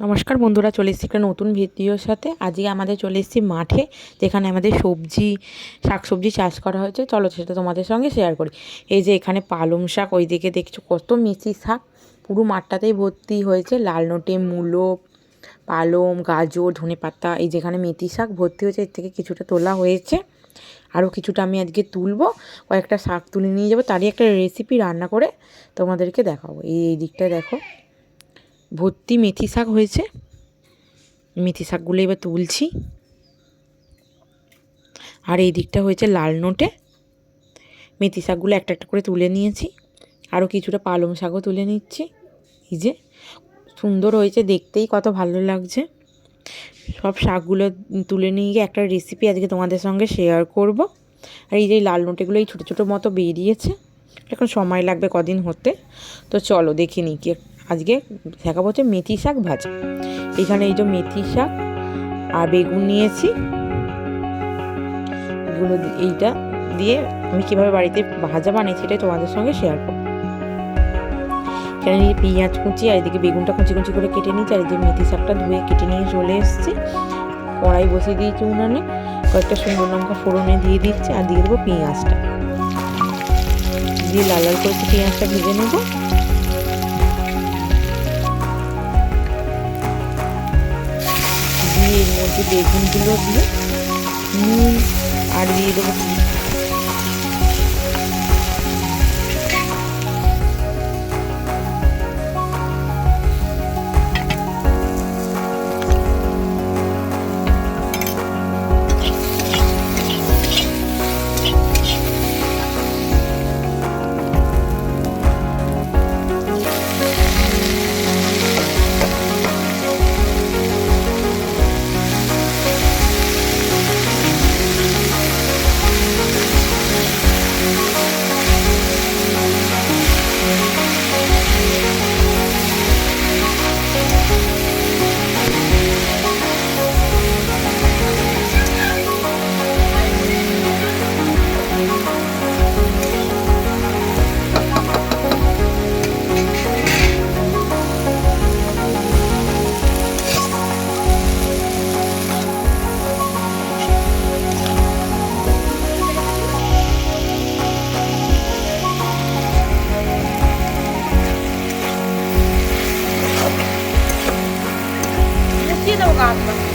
নমস্কার বন্ধুরা, চলে এসেছি একটা নতুন ভিডিওর সাথে। আজকে আমাদের চলে এসেছি মাঠে, যেখানে আমাদের সবজি শাক সবজি চাষ করা হয়েছে। চলো সেটা তোমাদের সঙ্গে শেয়ার করি। এই যে এখানে পালং শাক ওই দিকে দেখছ কত মিষ্টি শাক। পুরো মাঠটাতেই ভর্তি হয়েছে। লাল নোটে মূলো, পালং, গাজর ধনে পাতা এই যেখানে মেথি শাক ভর্তি হয়েছে, এর থেকে কিছুটা তোলা হয়েছে। আরও কিছুটা আমি আজকে তুলবো। কয়েকটা শাক তুলে নিয়ে যাব। তারই একটা রেসিপি রান্না করে তোমাদেরকে দেখাবো। এই দিকটায় দেখো। ভর্তি মেথি শাক হয়েছে। মেথি শাকগুলো এবার তুলছি। আর এই দিকটা হয়েছে লাল নোটে। মেথি শাকগুলো একটা একটা করে তুলে নিয়েছি। আরও কিছুটা পালং শাকও তুলে নিচ্ছি। এই যে, সুন্দর হয়েছে, দেখতেই কত ভালো লাগছে। সব শাকগুলো তুলে নিয়ে গিয়ে একটা রেসিপি আজকে তোমাদের সঙ্গে শেয়ার করব। আর এই যে লাল নোটেগুলো এই ছোটো ছোটো মতো বেরিয়েছে। এখন সময় লাগবে কদিন হতে। তো চলো দেখে নিই কি আজকে দেখাবো হচ্ছে মেথি শাক ভাজা। এখানে এই যে মেথি শাক আর বেগুন নিয়েছি। এগুলো এইটা দিয়ে আমি কীভাবে বাড়িতে ভাজা বানিয়েছি এটাই তোমাদের সঙ্গে শেয়ার করব। এখানে পেঁয়াজ কুচি আর এদিকে বেগুনটা কুচি কুচি করে কেটে নিয়েছি আর এই যে মেথি শাকটা ধুয়ে কেটে নিয়ে চলে এসেছি। কড়াই বসিয়ে দিয়েছি উনানে। কয়েকটা সুন্দর লঙ্কা ফোড়নে দিয়ে দিচ্ছি আর দিয়ে দেবো পেঁয়াজটা। দিয়ে লাল লাল করে পেঁয়াজটা ভেজে নেব। বেগুনগুলো দিয়ে নুন আর দিয়ে দেবো। দিয়ে দেবো গাছটা